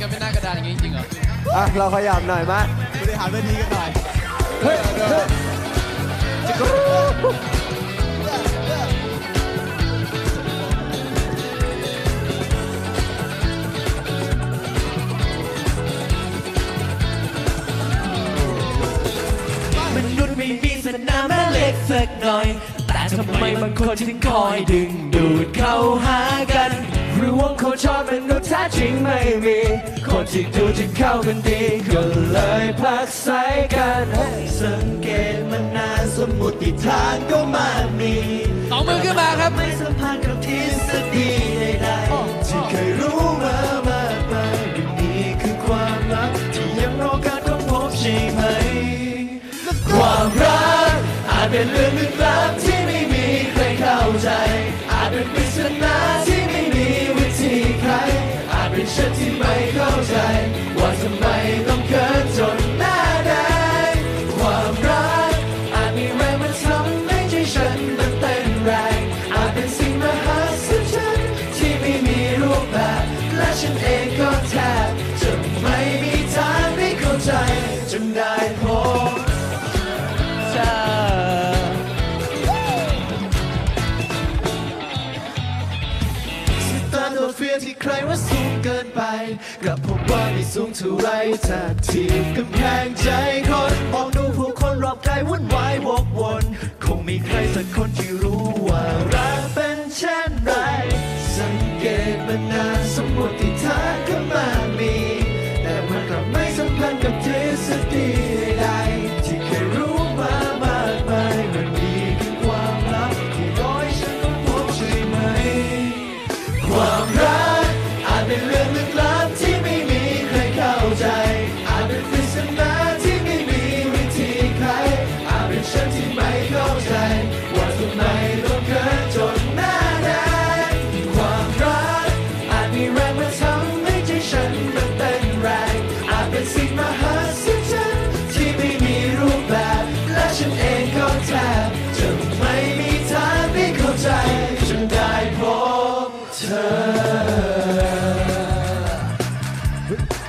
กันเป็นหน้ากระดานอย่างนี้จริงๆเหรออะเราขยับหน่อยมาบริหารเวทีกันหน่อยเฮ้ยเฮ้ยจิกรูมนุษย์ไม่มีสนามแม่เหล็กสักหน่อย แต่ทำไมบางคนถึงคอยดึงดูดเข้าหากันห รือว่าเขาชอบมนุษย์แท้จริงไม่มี คนที่ดูจะเข้ากันดี ก็เลยพักใส่กันให้สังเกตมันนานสมมติฐานก็มากมีสองมือขึ้นมาครับ ไม่สัมพันธ์กับทฤษฎีใดๆที่เคยรู้มามากมายเรื่องนี้คือความลับที่ยังรอการค้นพบใช่ไหม ความรักอาจเป็นเรื่องลึกลับที่ไม่มีใครเข้าใจ ฉัน กับพบว่าไม่สูงเท่าไรถ้าทีบกำแพงใจคนมองดูผู้คนรอบกายวุ่นวายวกวน คงมีใครสักคน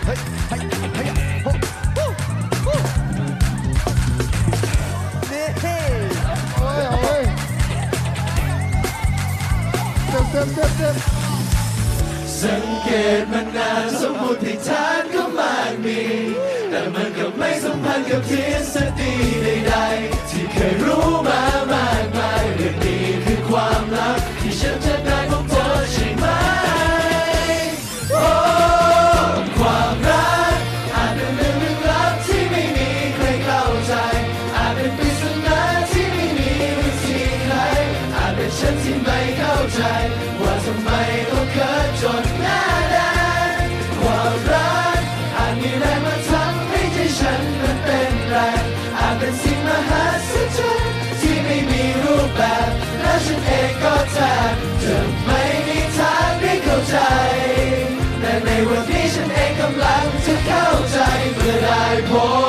นี่โอ้ยโอ้ยเต็มเต็มเต็มเต็มสังเกตมานานสมมติฐานก็มากมี แต่มันก็ไม่สัมพันธ์กับทฤษฎีใดๆที่เคยรู้มา ฉันที่ไม่เข้าใจ ว่าทำไมต้องเกิดจนหน้าแดงความรักอาจมีแรงมาทำให้ใจฉันมันเต้นแรงอาจเป็นสิ่งมหัศจรรย์ที่ไม่มีรูปแบบ และฉันเองก็แทบจะไม่มีทางได้เข้าใจ แต่ในวันนี้ฉันเองกำลังจะเข้าใจเมื่อได้พบ